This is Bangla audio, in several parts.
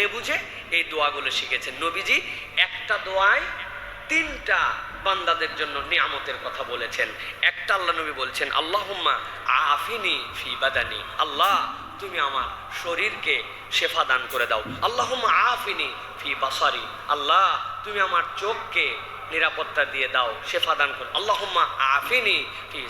জেনে বুঝে এই দোয়াগুলো শিখেছেন। নবীজি একটা দোয়ায় তিনটা বান্দাদের জন্য নিয়ামতের কথা বলেছেন। একটা আল্লাহ নবী বলছেন, আল্লাহম্মা আফিনি ফি বাদানি। আল্লাহ, তুমি আমার শরীরকে শেফা দান করে দাও। আল্লাহম্মা আফিনি ফি বাসারি। আল্লাহ, তুমি আমার চোখকে নিরাপত্তা দিয়ে দাও, শেফা দান করো আল্লাহুম্মা আফিনি ফি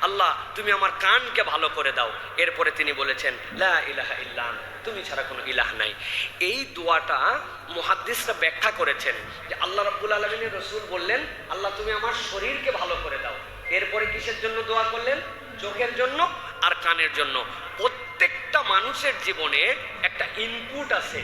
আল্লাহ, তুমি আমার কানকে ভালো করে দাও। এরপরে তিনি বলেছেন, লা ইলাহা ইল্লা আন্ত। তুমি ছাড়া কোনো ইলাহ নাই। এই দোয়াটা মুহাদ্দিসরা ব্যাখ্যা করেছেন যে আল্লাহ রাব্বুল আলামিনের রসুল বললেন, আল্লাহ, তুমি আমার শরীরকে ভালো করে দাও। এরপরে কিসের জন্য দোয়া করলেন? চোখের জন্য আর কানের জন্য। প্রত্যেকটা মানুষের জীবনে একটা ইনপুট আছে।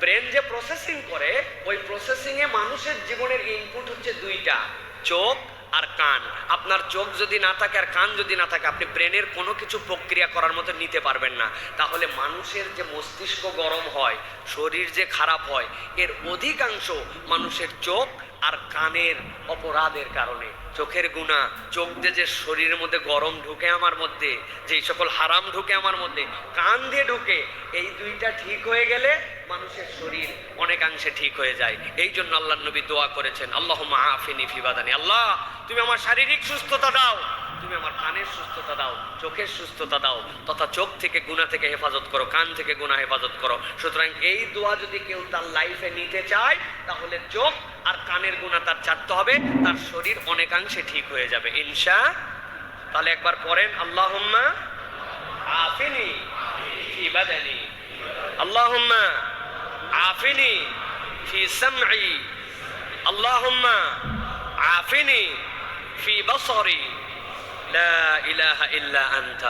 ব্রেন যে প্রসেসিং করে ওই প্রসেসিংয়ে মানুষের জীবনের ইনপুট হচ্ছে দুইটা চোখ আর কান। আপনার চোখ যদি না থাকে আর কান যদি না থাকে, আপনি ব্রেনের কোনো কিছু প্রক্রিয়া করার মতো নিতে পারবেন না। তাহলে মানুষের যে মস্তিষ্ক গরম হয়, শরীর যে খারাপ হয়, এর অধিকাংশ মানুষের চোখ আর কানের অপরাধের কারণে। চোখের গুণা, চোখ দিয়ে যে শরীরের মধ্যে গরম ঢুকে আমার মধ্যে, যেই সকল হারাম ঢুকে আমার মধ্যে, কান দিয়ে ঢুকে, এই দুইটা ঠিক হয়ে গেলে মানুষের শরীর অনেকাংশে ঠিক হয়ে যায় এই জন্য আল্লাহ নবী দোয়া করেছেন আল্লাহ মাহফিনি ফিবাদানি আল্লাহ, তুমি আমার শারীরিক সুস্থতা দাও, তুমি আমার কানের সুস্থতা দাও, চোখের সুস্থতা দাও, তথা চোখ থেকে গুণা থেকে হেফাজত করো, কান থেকে গুণা হেফাজত করো। সুতরাং এই দোয়া যদি কেউ তার লাইফে নিতে চায়, তাহলে চোখ আর কানের গুণা তার ছাড়তে হবে, তার শরীর অনেকাংশে ঠিক হয়ে যাবে। ইনশা, তাহলে একবার পড়েন, আল্লাহুম্মা আফিনি ফি বাদানি। عافني في سمعي. اللهم عافني في بصري. لا إله إلا أنت.